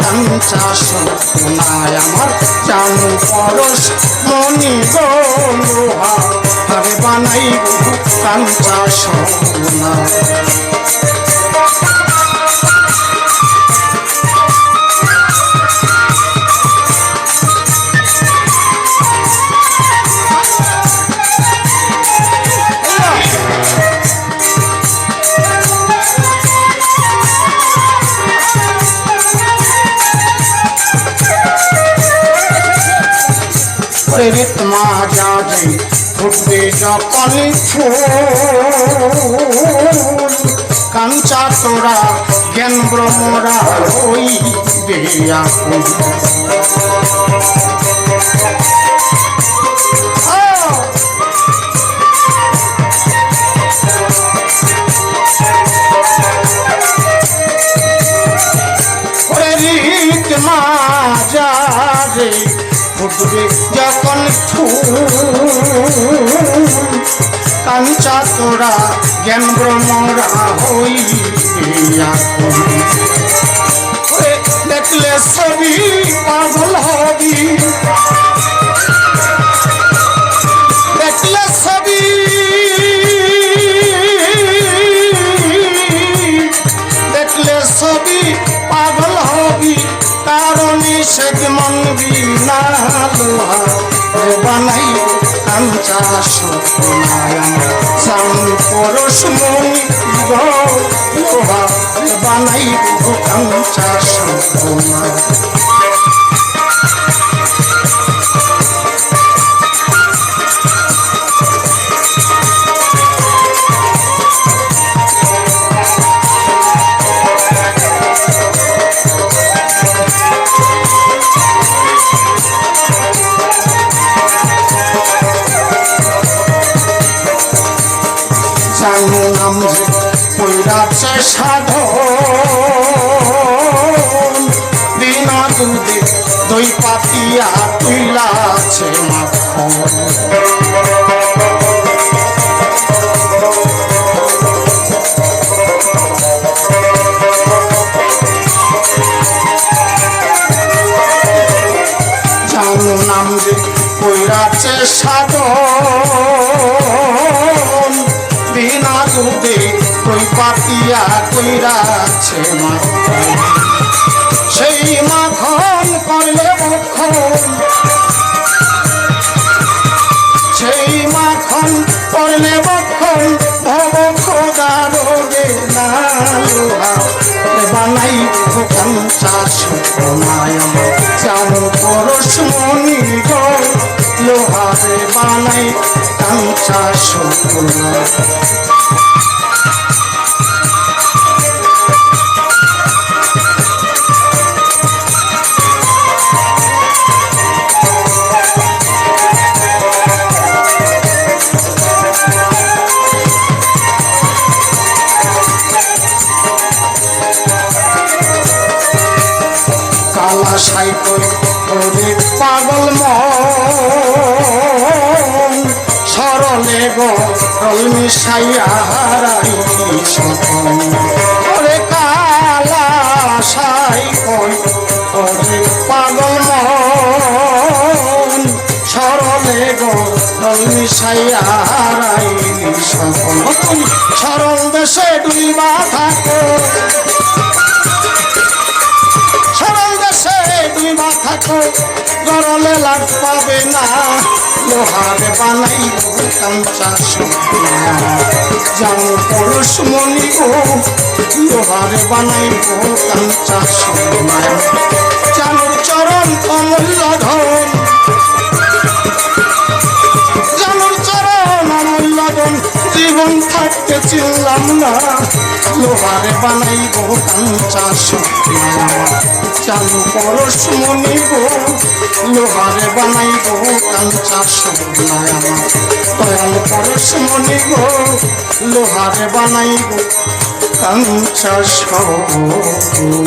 কাঞ্চা সোনায় আমার জানু পরশ। মনি গোহা আরে বানাই বহু কাঞ্চা সোনা প্রেরিত মা যাবে ফুটবে যখন ফুল। কাঞ্চা তোরা জ্ঞান ব্রহ্মরা ওই বেয়াকুল ফুটবে যখন কাঞ্চা তোরা জ্ঞান ভ্রমরা হই দেখলে ছবি রে বানাই কাঞ্চা সোনায় সাম পরশ মনি গো লোহা রে বানাই কাঞ্চা সোনা নাম যে পৈরাছে সাধন। দিনা দুধে দই পাতিয়া তুইলাছে মাখন। জানো বিনা কই পাতিয়া কইরাছে মাখন সেই মাখন করলে মখন সেই মাখন করলে মখন ভব খোদা রোগে না বানাই ভোকান চাষ মায়াম চাল পরশ মনি লোহারে বানাই কাঞ্চা সোনা সরলে গো, রল মিশাইয়া হারাই ওরে কালা সাইকল ওরে পাগল সরলে গো, রল মিশাইয়া হারাই সরল দেশে ডুইবা থাকো দুই মাথা কো গরলে লাগ পাবে না। লোহারে বানাই কাঞ্চা সোনা জানো পরশ মনি ও লোহারে বানাই কাঞ্চা সোনা জানো চরণ অমূল্য ধন জীবন থাকতে চিনলাম না। লোহারে বানাইব কাঞ্চা সোনা চালু পরশ মনিব। লোহারে বানাইব কাঞ্চা সোনা দয়াল পরশ মনিব। লোহারে বানাইব কাঞ্চা সোনা